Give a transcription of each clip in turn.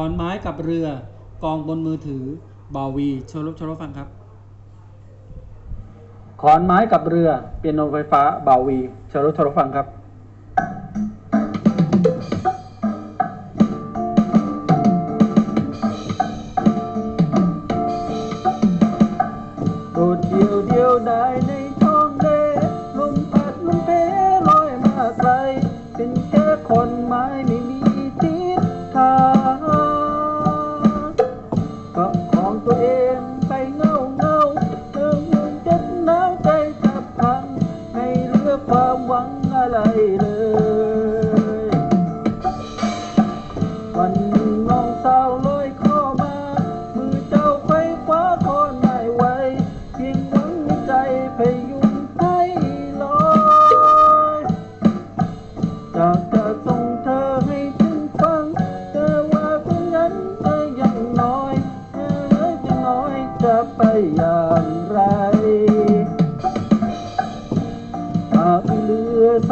อนไม้กับเรือกองบนมือถือบาวีเชลบเชลบฟังครับ ขอนไม้กับเรือเปียโนไฟฟ้าบาวีเชลบเชลบฟังครับโดดเดียวเดียวได้ในท้องเลลมพัดลมเพลอยมาไกลเป็นแค่คนไม้ไม่ ตัวเองไปเงาเงาเติมเงินเจ็ดหนาวใจจับพัง ให้เหลือความหวังอะไรเลย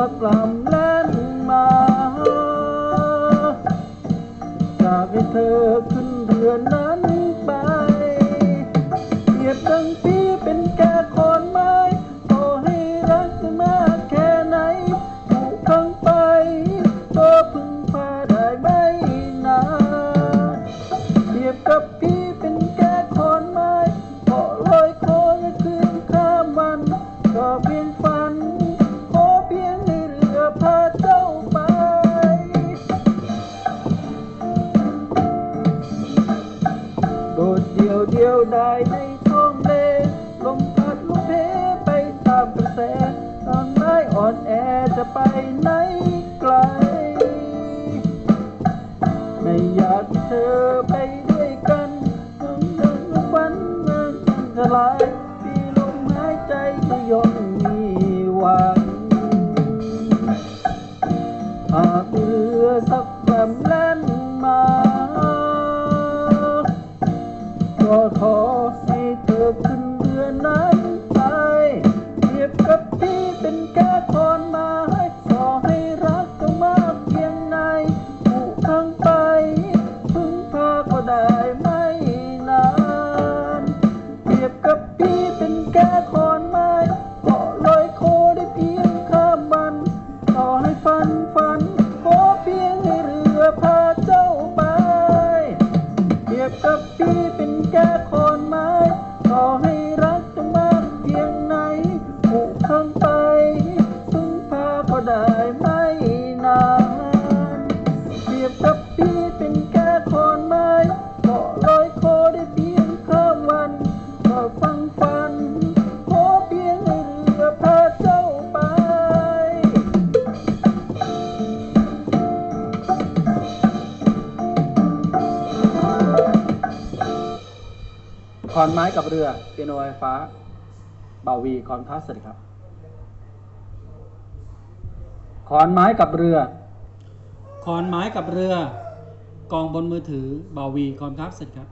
รือสักลำแล่นมาอยากให้เธอขึ้นเรือนั้นไปเปรียบดังปี ดดเดียวเดียวได้ในท้องเลลมพัดลมเพไปตามกระแสตอนไม้อ่อนแอจะไปไหนไกล ไม่อยากเธอไปด้วยกันเมื่อเมื่อวันเมื่อมันสลายที่ลมหายใจจะยอม ก็ เป็นแค่คนไม้ขอให้ ขอนไม้กับเรือเปียโนไฟฟ้าบาวีคอนพลัสสวัสดีครับ ขอนไม้กับเรือ ขอนไม้กับเรือ กองบนมือถือบาวีคอนพลัสสวัสดีครับ